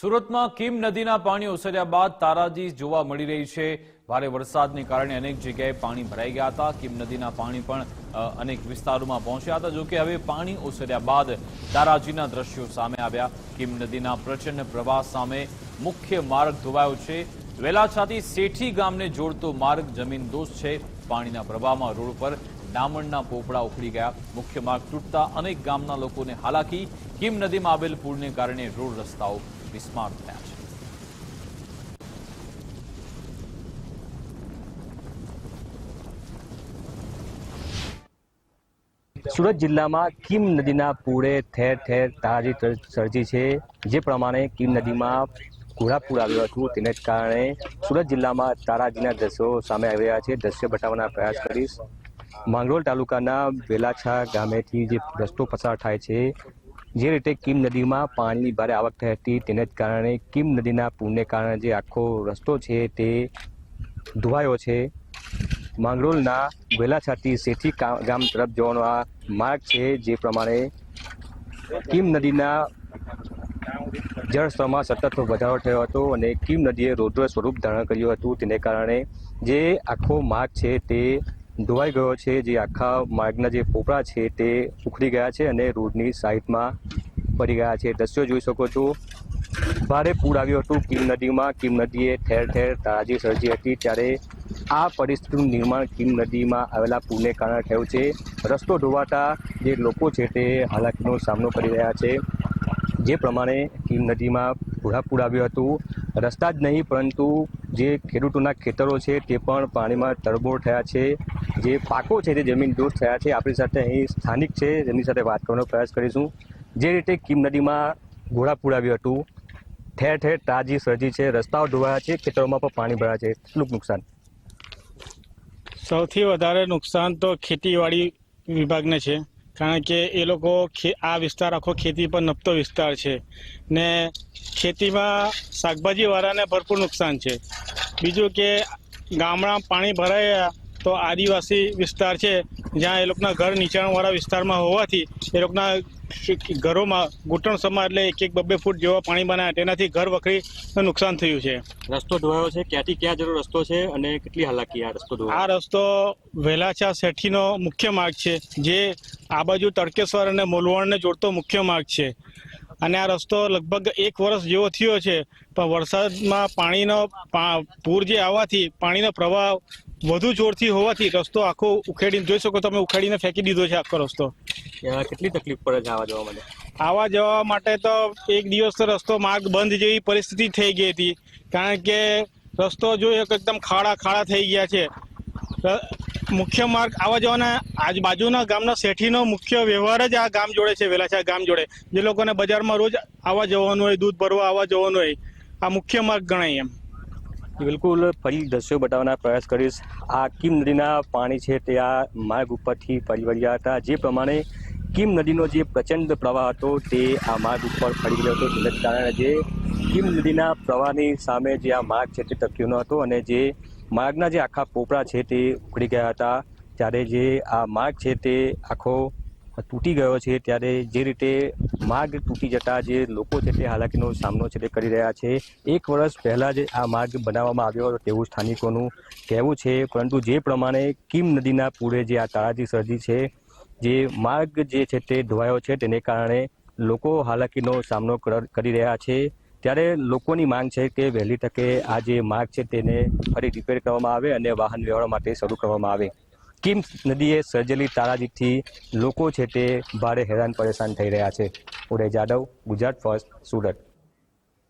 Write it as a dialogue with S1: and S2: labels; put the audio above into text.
S1: સુરતમાં કિમ નદીના પાણી ઓસર્યા બાદ તારાજી જોવા મળી રહી છે. ભારે વરસાદને કારણે અનેક જગ્યાએ પાણી ભરાઈ ગયા હતા. કિમ નદીના પાણી પણ અનેક વિસ્તારોમાં પહોંચ્યા હતા. જોકે હવે પાણી ઓસર્યા બાદ તારાજીના દ્રશ્યો સામે આવ્યા. કિમ નદીના પ્રચંડ પ્રવાહ સામે મુખ્ય માર્ગ ધોવાયો છે. વેલાછાથી શેઠી ગામને જોડતો માર્ગ જમીનદોસ્ત છે. પાણીના પ્રવાહમાં રોડ પર ડામણના પોપડા ઉખડી ગયા. મુખ્ય માર્ગ તૂટતા અનેક ગામના લોકોને હાલાકી. કિમ નદીમાં આવેલ પૂરને કારણે રોડ રસ્તાઓ બિસ્માર થયા છે
S2: સુરત જિલ્લામાં કિમ નદીના પૂરે ઠેર ઠેર તારાજી સર્જી છે. જે પ્રમાણે કિમ નદીમાં ઘોડાપૂર આવ્યું હતું, તેને જ કારણે સુરત જિલ્લામાં તારાજીના દ્રશ્યો સામે આવી રહ્યા છે. દ્રશ્ય બતાવવાના પ્રયાસ કરીશ. માંગરોળ તાલુકાના વેલાછા ગામેથી જે રસ્તો પસાર થાય છે જે રીતે કીમ નદીમાં પાણીની ભારે આવક થઈ હતી, તેને જ કારણે કીમ નદીના પૂરને કારણે જે આખો રસ્તો છે તે ધોવાયો છે. માંગરોળના વેલાછાતી કા- ગામ તરફ જવાનો આ માર્ગ છે જે પ્રમાણે કીમ નદીના જળસ્તરમાં સતત વધારો થયો હતો અને કીમ નદીએ રૌદ્ર સ્વરૂપ ધારણ કર્યું હતું. તેને કારણે જે આખો માર્ગ છે તે ધોવાઈ ગયો છે. જે આખા માર્ગના જે પોપડા છે તે ઉખડી ગયા છે અને રોડની સાઈડમાં પડી ગયા છે. દ્રશ્યો જોઈ શકો છો. ભારે પૂર આવ્યું હતું કિમ નદીમાં. કિમ નદીએ ઠેર ઠેર તારાજી સર્જી હતી ત્યારે આ પરિસ્થિતિનું નિર્માણ કિમ નદીમાં આવેલા પૂરને કારણે થયું છે. રસ્તો ધોવાતા જે લોકો છે તે હાલાકીનો સામનો કરી રહ્યા છે. જે પ્રમાણે કિમ નદીમાં ઘોડાપૂર આવ્યું હતું. રસ્તા જ નહીં પરંતુ જે ખેડૂતોના ખેતરો છે તે પણ પાણીમાં તરબોળ થયા છે. જે પાકો છે તે જમીન દોષ થયા છે. આપણી સાથે અહીં સ્થાનિક છે જેની સાથે વાત કરવાનો પ્રયાસ કરીશું. જે રીતે કીમ નદીમાં ઘોડા પુરાવ્યું હતું, ઠેર ઠેર તાજી સર્જી છે, રસ્તાઓ ધોવાયા છે, ખેતરોમાં પણ પાણી ભરાયા છે. કેટલું નુકસાન?
S3: સૌથી વધારે નુકસાન તો ખેતીવાડી વિભાગને છે. કારણ કે એ લોકો આ વિસ્તાર આખો ખેતી પર નપતો વિસ્તાર છે. ને ખેતીમાં શાકભાજીવાળાને ભરપૂર નુકસાન છે. બીજું કે ગામડા પાણી ભરાયા તો આદિવાસી વિસ્તાર છે જ્યાં એ લોકોના ઘર નીચાણવાળા વિસ્તારમાં હોવાથી એ લોકોના ઘરોમાં ઘૂંટણ સમા એટલે એક એક બબ્બે ફૂટ જેવા પાણી બનાવ્યા તેનાથી ઘર વખરી નુકસાન થયું છે.
S2: રસ્તો ધોવાયો છે. ક્યાંથી ક્યાં જરૂર રસ્તો છે અને કેટલી હાલાકી આ રસ્તો
S3: આ રસ્તો વેલાચા શેઠીનો મુખ્ય માર્ગ છે જે આ બાજુ તડકેશ્વર અને મોલવણને જોડતો મુખ્ય માર્ગ છે. અને આ રસ્તો લગભગ એક વર્ષ જેવો થયો છે પણ વરસાદમાં પાણીનો પૂર જે આવવાથી પાણીનો પ્રવાહ વધુ જોરથી હોવાથી રસ્તો આખો ઉખેડીને જોઈ શકો તમે ઉખેડીને ફેંકી દીધો છે આખો રસ્તો.
S2: કેટલી તકલીફ પડે છે આવા જવા માટે?
S3: આવા જવા માટે તો એક દિવસ તો રસ્તો માર્ગ બંધ જેવી પરિસ્થિતિ થઈ ગઈ હતી. કારણ કે રસ્તો જોયો કે એકદમ ખાડા ખાડા થઈ ગયા છે. મુખ્ય માર્ગ આવવા જવાના આજુબાજુના ગામના શેઠીનો મુખ્ય વ્યવહાર જ આ ગામ જોડે છે વેલાછા ગામ જોડે. જે લોકોને બજારમાં રોજ આવવા જવાનું હોય, દૂધ ભરવા આવવા જવાનું હોય, આ મુખ્ય માર્ગ ગણાય એમ.
S2: બિલકુલ ફરી દ્રશ્યો બતાવવાના પ્રયાસ કરીશ. આ કિમ નદીના પાણી છે તે આ માર્ગ ઉપરથી ફરી વળ્યા હતા. જે પ્રમાણે કિમ નદીનો જે પ્રચંડ પ્રવાહ હતો તે આ માર્ગ ઉપર ફરી ગયો હતો. જેને કારણે જે કિમ નદીના પ્રવાહની સામે જે આ માર્ગ છે તે ટક્યો ન હતો અને જે માર્ગના જે આખા પોપડા છે તે ઉખડી ગયા હતા. ત્યારે જે આ માર્ગ છે તે આખો તૂટી ગયો છે. ત્યારે જે રીતે માર્ગ તૂટી જતા જે લોકો છે તે હાલાકીનો સામનો છે તે કરી રહ્યા છે. એક વર્ષ પહેલાં જ આ માર્ગ બનાવવામાં આવ્યો હતો તેવું સ્થાનિકોનું કહેવું છે. પરંતુ જે પ્રમાણે કિમ નદીના પૂરે જે આ તારાજી સર્જી છે, જે માર્ગ જે છે તે ધોવાયો છે, તેને કારણે લોકો હાલાકીનો સામનો કર- કરી રહ્યા છે. ત્યારે લોકોની માંગ છે કે વહેલી તકે આ જે માર્ગ છે તેને ફરી રિપેર કરવામાં આવે અને વાહન વ્યવહાર માટે શરૂ કરવામાં આવે. કિમ નદીએ સર્જેલી તારાજીથી લોકો છે તે ભારે હેરાન પરેશાન થઈ રહ્યા છે. ઉદય જાદવ, ગુજરાત ફર્સ્ટ, સુરત.